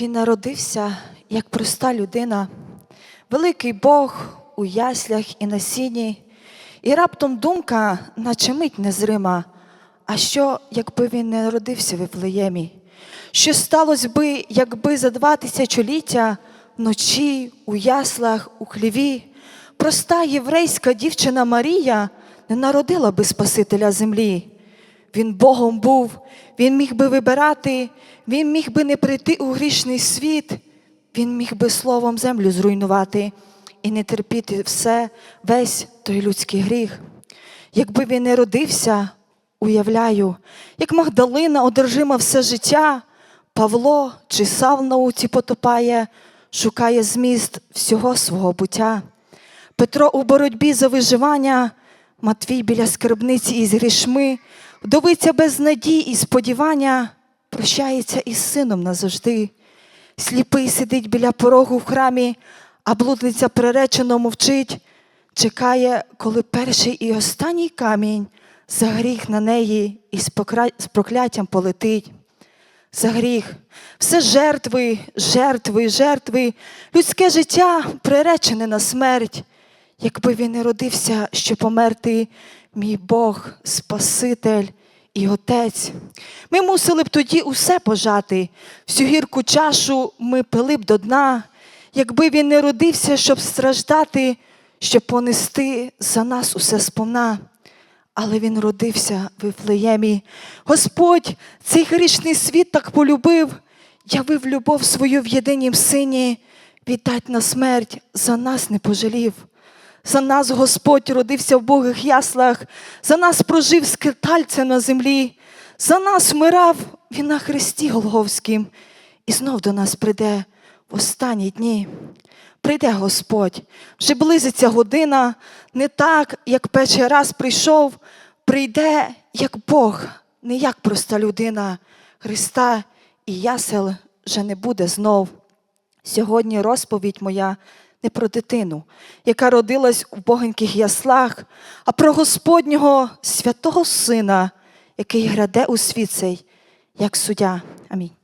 Він народився як проста людина, великий Бог у яслях і на сіні, і раптом думка, наче мить незрима. А що, якби він не народився в Вифлеємі? Що сталося би, якби за два тисячоліття вночі у яслах, у хліві, проста єврейська дівчина Марія не народила би Спасителя землі? Він Богом був, він міг би вибирати, він міг би не прийти у грішний світ, він міг би словом землю зруйнувати і не терпіти все, весь той людський гріх. Якби він не родився, уявляю, як Магдалина одержима все життя, Павло чи Сав науці потопає, шукає зміст всього свого буття. Петро у боротьбі за виживання, Матвій біля скарбниці із грішми, вдовиця без надій і сподівання, прощається із сином назавжди. Сліпий сидить біля порогу в храмі, а блудниця приречено мовчить, чекає, коли перший і останній камінь за гріх на неї покра- з прокляттям полетить. За гріх, все жертви, жертви, жертви, людське життя приречене на смерть. Якби він не родився, щоб померти, мій Бог, Спаситель і Отець. Ми мусили б тоді усе пожати, всю гірку чашу ми пили б до дна, якби він не родився, щоб страждати, щоб понести за нас усе сповна. Але він родився в Вифлеємі. Господь цей грішний світ так полюбив, явив любов свою в єдинім сині, віддать на смерть за нас не пожалів. За нас Господь родився в Богих яслах, за нас прожив скитальця на землі, за нас вмирав він на хресті Голговськім, і знов до нас прийде в останні дні. Прийде Господь, вже близиться година, не так, як перший раз прийшов, прийде як Бог, не як проста людина. Христа і ясел вже не буде знов. Сьогодні розповідь моя не про дитину, яка родилась у богеньких яслах, а про Господнього святого Сина, який граде у світ цей, як суддя. Амінь.